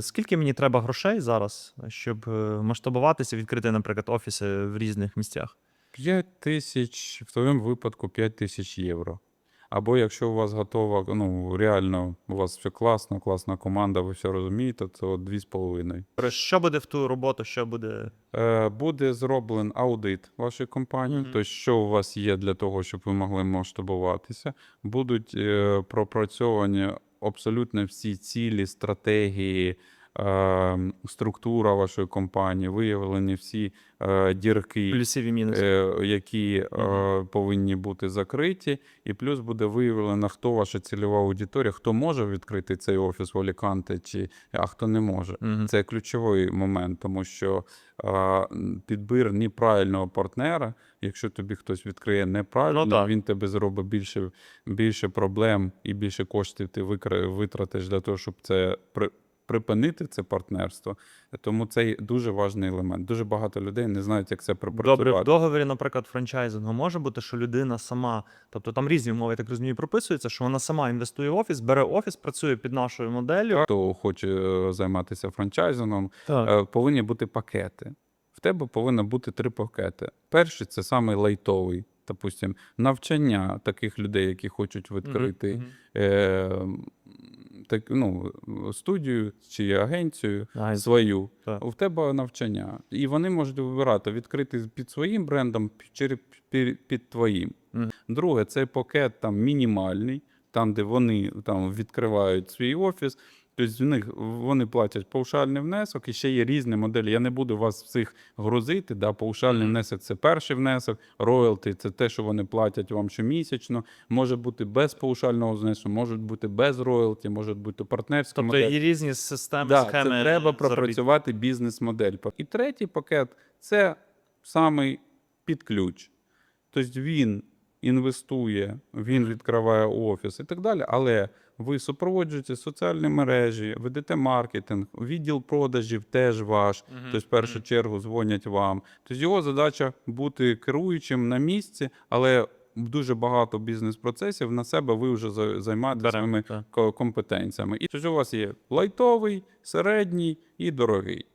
Скільки мені треба грошей зараз, щоб е, масштабуватися, відкрити, наприклад, офіси в різних місцях? 5 тисяч, в твоєму випадку 5 тисяч євро. Або якщо у вас готова, ну реально у вас все класно, класна команда, ви все розумієте, то 2,5. Що буде в ту роботу, що буде. Е, буде зроблений аудит вашої компанії, Мгм. тобто, що у вас є для того, щоб ви могли масштабуватися. Будуть е, пропрацьовані абсолютно всі цілі, стратегії, структура вашої компанії, виявлені всі е, дірки. Плюсові мінуси. е, які е, повинні бути закриті, і плюс буде виявлено, хто ваша цільова аудиторія, хто може відкрити цей офіс в Аліканте, чи а хто не може. Мгм. Це ключовий момент, тому що підбір неправильного партнера, якщо тобі хтось відкриє неправильно, Ну, він тебе зробить більше, більше проблем і більше коштів ти витратиш для того, щоб це. Припинити це партнерство, тому це дуже важний елемент. Дуже багато людей не знають, як це пропрацювати. Добре, в договорі, наприклад, франчайзингу може бути, що людина сама, тобто там різні умови, я так розумію, прописуються, що вона сама інвестує в офіс, бере офіс, працює під нашою моделлю. Хто хоче е, займатися франчайзингом, Так. е, повинні бути пакети. В тебе повинно бути три пакети. Перший це самий лайтовий, допустим, навчання таких людей, які хочуть відкрити Мгм. е, так, ну, студію чи агенцію Ага, свою. так. В тебе навчання. І вони можуть вибирати відкрити під своїм брендом чи під, під твоїм. Угу. Друге, це пакет там мінімальний, там, де вони там відкривають свій офіс. Тобто в них вони платять паушальний внесок, і ще є різні моделі. Я не буду вас всіх грузити. Да? Паушальний внесок це перший внесок, роялті це те, що вони платять вам щомісячно. Може бути без паушального внеску, можуть бути без роялті, можуть бути партнерські Тобто моделі. є різні системи, Да, схеми. це треба пропрацювати бізнес-модель. І третій пакет це самий під ключ. Тобто він інвестує, він відкриває офіс і так далі, але ви супроводжуєте соціальні мережі, ведете маркетинг, відділ продажів теж ваш. Мгм, Тобто, в першу чергу дзвонять вам. Тобто його задача бути керуючим на місці, але дуже багато бізнес-процесів на себе ви вже за- займаєте своїми компетенціями. І тобто у вас є лайтовий, середній і дорогий.